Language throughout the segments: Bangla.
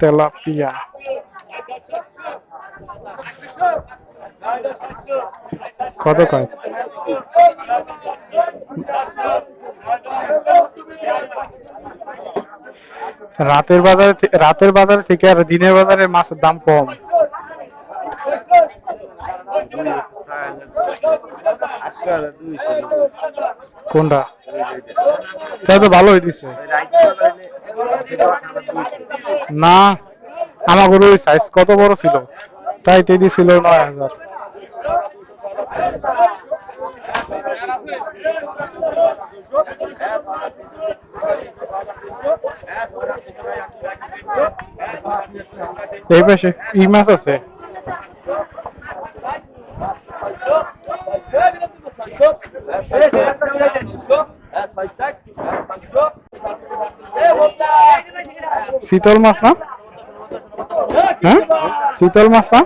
তেলাপিয়া। কত কয়? রাতের বাজারে রাতের বাজার থেকে আর দিনের বাজারে মাছের দাম কম। কোনটা? তাই তো ভালো হইতেছে না আমার গরুর সাইজ কত বড় ছিল? তাই তেদি ছিল নয় হাজার। এই পাশে ই মাছ আছে? শীতল মাছ না? হ্যাঁ? শীতল মাছ না?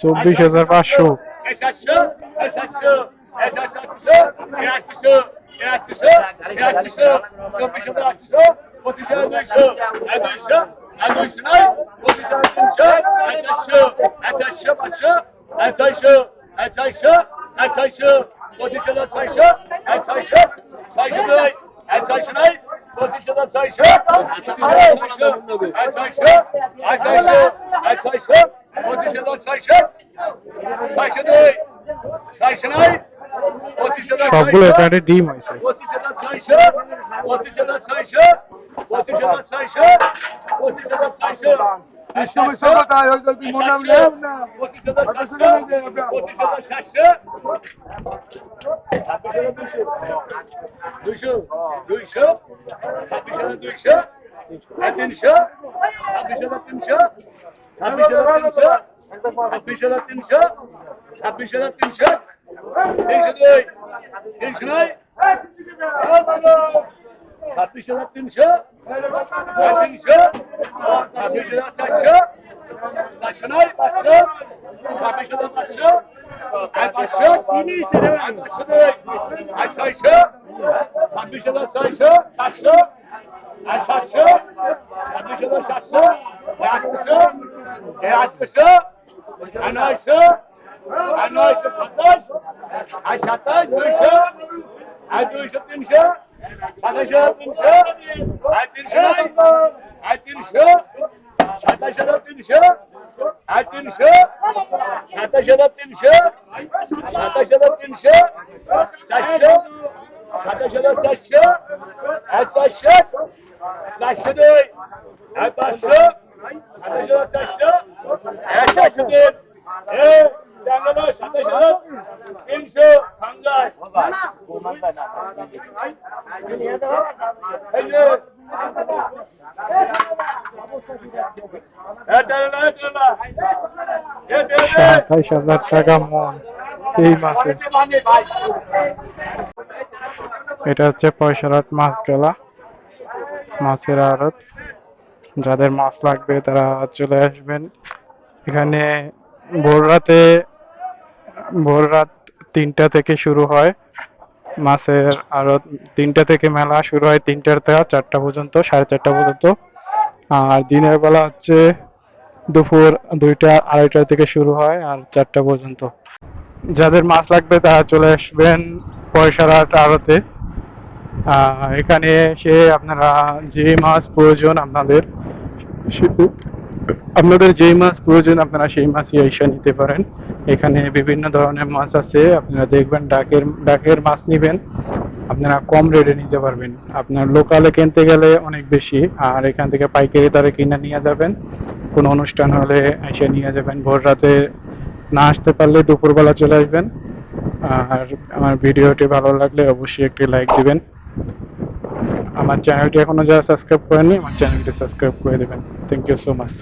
চব্বিশ হাজার পাঁচশো। সবগুলো এখানে ডিম হয়েছে পঁচিশ হাজার ছয়শো পঁচিশ হাজার ছয়শো পঁচিশ হাজার ছয়শো পঁচিশ হাজার ছয়শো সমস্যা কোথায় ওই যদি মনে নাম নেব না পঁচিশ হাজার সাতশো পঁচিশ হাজার সাতশো ছাব্বিশ হাজার দুশো দুইশো দুইশো ছাব্বিশ হাজার দুইশো তিনশো। ছাব্বিশ হাজার তিনশো। ছাব্বিশ হাজার তিনশো। ছাব্বিশ হাজার তিনশো। ছাব্বিশ হাজার তিনশো। তিনশো দুই। তিনশো নয় ছাব্বিশ হাজার তিনশো তিনশো ছাব্বিশ হাজার চারশো চারশো নয় পাঁচশো ছাব্বিশ হাজার পাঁচশো আর পাঁচশো আর পাঁচশো দুই আর ছয়শো ছাব্বিশ হাজার ছয়শো সাতশো আর সাতশো ছাব্বিশ হাজার সাতশো আটশো এ আটশো আর নয়শো আর নয়শো সাতাশ আর সাতাশ দুইশো আর দুইশো তিনশো সাতাশ হাজার তিনশো আর তিনশো আর তিনশো সাতাশ হাজার তিনশো আর তিনশো সাতাশ হাজার তিনশো সাতাশ হাজার তিনশো চারশো সাতাশ হাজার চারশো আর চারশো চারশো দুই আর পাঁচশো সাতাশ হাজার চারশো এক চারশো তিন এ ব্যাঙ্গালোর সাতাশ হাজার তিনশো সাংঘাই এই যে এ দেড় লাখ, দেড় লাখ। এ দেড় লাখ। সাতাইশ হাজার টাকা মন এই মাছের এটা হচ্ছে পয়সারাত মাছ গেলা মাছের আড়ত যাদের মাছ লাগবে তারা চলে আসবেন এখানে ভোর রাতে ভোর রাত তিনটা থেকে শুরু হয়। মাছের আড়ত তিনটা থেকে মেলা শুরু হয় তিনটার থেকে চারটা পর্যন্ত, সাড়ে চারটা পর্যন্ত। আর দিনের বেলা হচ্ছে দুপুর দুইটা, আড়াইটা থেকে শুরু হয় আর চারটা পর্যন্ত। যাদের মাছ লাগবে তারা চলে আসবেন পয়সারাট আড়তে। এখানে এসে আপনারা যে মাছ প্রয়োজন আপনাদের আপনাদের যেই মাছ প্রয়োজন আপনারা সেই মাছই এসে নিতে পারেন। এখানে বিভিন্ন ধরনের মাছ আছে, আপনারা দেখবেন ডাকের ডাকের মাছ নেবেন, আপনারা কম রেটে নিতে পারবেন। আপনার লোকালে কিনতে গেলে অনেক বেশি, আর এখান থেকে পাইকারি দরে কিনে নিয়ে যাবেন। কোনো অনুষ্ঠান হলে এসে নিয়ে যাবেন। ভোর রাতে না আসতে পারলে দুপুরবেলা চলে আসবেন। আর আমার ভিডিওটি ভালো লাগলে অবশ্যই একটি লাইক দিবেন। আমার চ্যানেলটি এখনও যারা সাবস্ক্রাইব করেননি, আমার চ্যানেলটি সাবস্ক্রাইব করে দেবেন। Thank you so much